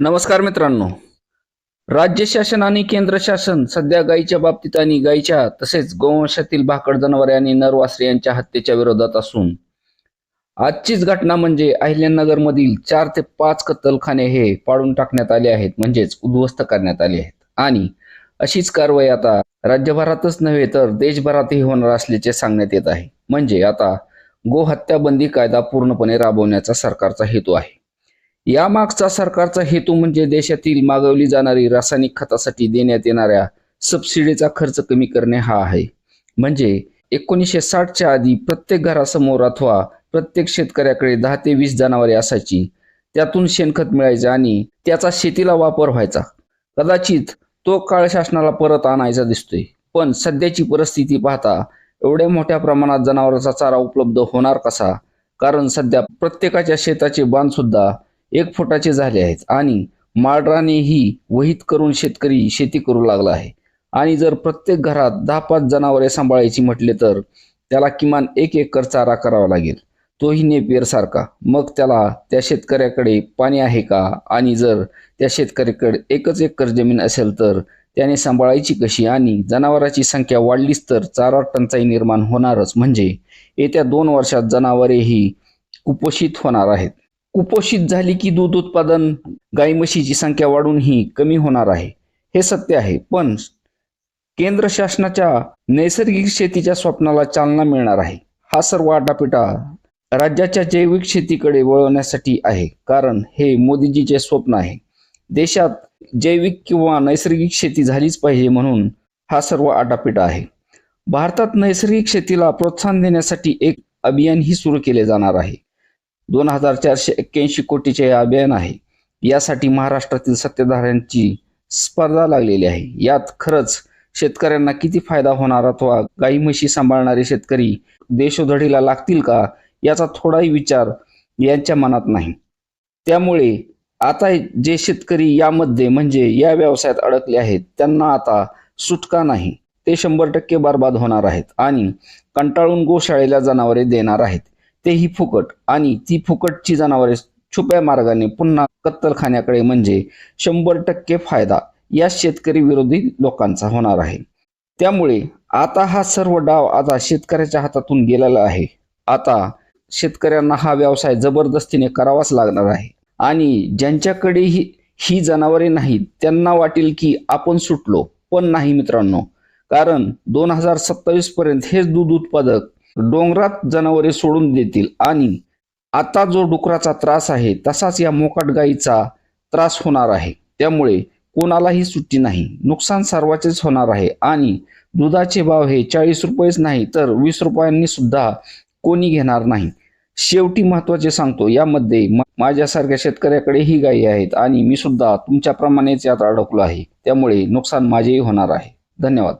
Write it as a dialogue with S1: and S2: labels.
S1: नमस्कार मित्रांनो. राज्य शासन आणि केंद्र शासन सध्या गायीच्या बाबतीत आणि गायीच्या तसेच गोवंशातील भाकड जनावरे आणि नरवासरे यांच्या हत्येच्या विरोधात असून आजचीच घटना म्हणजे अहिल्यानगरमधील चार ते पाच कत्तलखाने हे पाडून टाकण्यात आले आहेत म्हणजेच उद्ध्वस्त करण्यात आले आहेत. आणि अशीच कारवाई आता राज्यभरातच नव्हे तर देशभरातही होणार असल्याचे सांगण्यात येत आहे. म्हणजे आता गोहत्या बंदी कायदा पूर्णपणे राबवण्याचा सरकारचा हेतू आहे. यामागचा सरकारचा हेतू म्हणजे देशातील मागवली जाणारी रासायनिक खतासाठी देण्यात येणाऱ्या सबसिडीचा खर्च कमी करणे हा आहे. म्हणजे एकोणीसशे साठच्या आधी प्रत्येक घरासमोर अथवा प्रत्येक शेतकऱ्याकडे दहा ते वीस जनावरे असायची. त्यातून शेणखत मिळायचे आणि त्याचा शेतीला वापर व्हायचा. कदाचित तो काळ शासनाला परत आणायचा दिसतोय. पण सध्याची परिस्थिती पाहता एवढ्या मोठ्या प्रमाणात जनावरांचा चारा उपलब्ध होणार कसा? कारण सध्या प्रत्येकाच्या शेताचे बांध सुद्धा एक फुटाचे झाले आहेत. आणि माळरानेही वहीत करून शेतकरी शेती करू लागला आहे. आणि जर प्रत्येक घरात दहा पाच जनावरे सांभाळायची म्हटले तर त्याला किमान एक एकर चारा करावा लागेल. तोही नेपियर सारखा. मग त्याला त्या शेतकऱ्याकडे पाणी आहे का? आणि जर त्या शेतकऱ्याकडे एकच एकर जमीन असेल तर त्याने सांभाळायची कशी? आणि जनावरांची संख्या वाढलीच तर चारा टंचाई निर्माण होणारच. म्हणजे येत्या दोन वर्षात जनावरेही कुपोषित होणार आहेत. कुपोषित झाली की दूध उत्पादन गाई म्हशीची संख्या वाढूनही कमी होणार आहे. हे सत्य आहे पण केंद्र शासनाच्या नैसर्गिक शेतीच्या स्वप्नाला चालना मिळणार आहे. हा सर्व आटापिटा राज्याच्या जैविक शेतीकडे वळवण्यासाठी आहे कारण हे मोदीजीचे स्वप्न आहे. देशात जैविक किंवा नैसर्गिक शेती झालीच पाहिजे म्हणून हा सर्व आटापिटा आहे. भारतात नैसर्गिक शेतीला प्रोत्साहन देण्यासाठी एक अभियानही सुरू केले जाणार आहे. दोन हजार चारशे एक्क्याऐंशी कोटीचे हे अभियान आहे. यासाठी महाराष्ट्रातील सत्ताधाऱ्यांची स्पर्धा लागलेली आहे. यात खरंच शेतकऱ्यांना किती फायदा होणार अथवा गाई म्हशी सांभाळणारे शेतकरी देशोधडीला लागतील का याचा थोडाही विचार यांच्या मनात नाही. त्यामुळे आता जे शेतकरी यामध्ये म्हणजे या व्यवसायात अडकले आहेत त्यांना आता सुटका नाही. ते शंभर टक्के बर्बाद होणार आहेत आणि कंटाळून गोशाळेला जनावरे देणार आहेत. तेही फुकट. आणि ती फुकटची जनावरे छुप्या मार्गाने पुन्हा कत्तलखान्याकडे म्हणजे शंभर टक्के फायदा या शेतकरी विरोधी लोकांचा होणार आहे. त्यामुळे आता हा सर्व डाव आता शेतकऱ्याच्या हातातून गेलेला आहे. आता शेतकऱ्यांना हा व्यवसाय जबरदस्तीने करावाच लागणार आहे. आणि ज्यांच्याकडे ही ही जनावरे नाहीत त्यांना वाटेल की आपण सुटलो. पण नाही मित्रांनो कारण दोन हजार सत्तावीस पर्यंत हेच दूध उत्पादक डोंगरात जनावरे सोडून देतील. आणि आता जो डुकराचा त्रास आहे तसाच या मोकाट गायीचा त्रास होणार आहे. त्यामुळे कोणालाही सुट्टी नाही. नुकसान सर्वांचेच होणार आहे. आणि दुधाचे भाव हे चाळीस रुपयेच नाही तर वीस रुपयांनी सुद्धा कोणी घेणार नाही. शेवटी महत्त्वाचे सांगतो यामध्ये म- माझ्यासारख्या शेतकऱ्याकडेही गायी आहेत आणि मी सुद्धा तुमच्याप्रमाणेच यात अडकलो आहे. त्यामुळे नुकसान माझेही होणार आहे. धन्यवाद.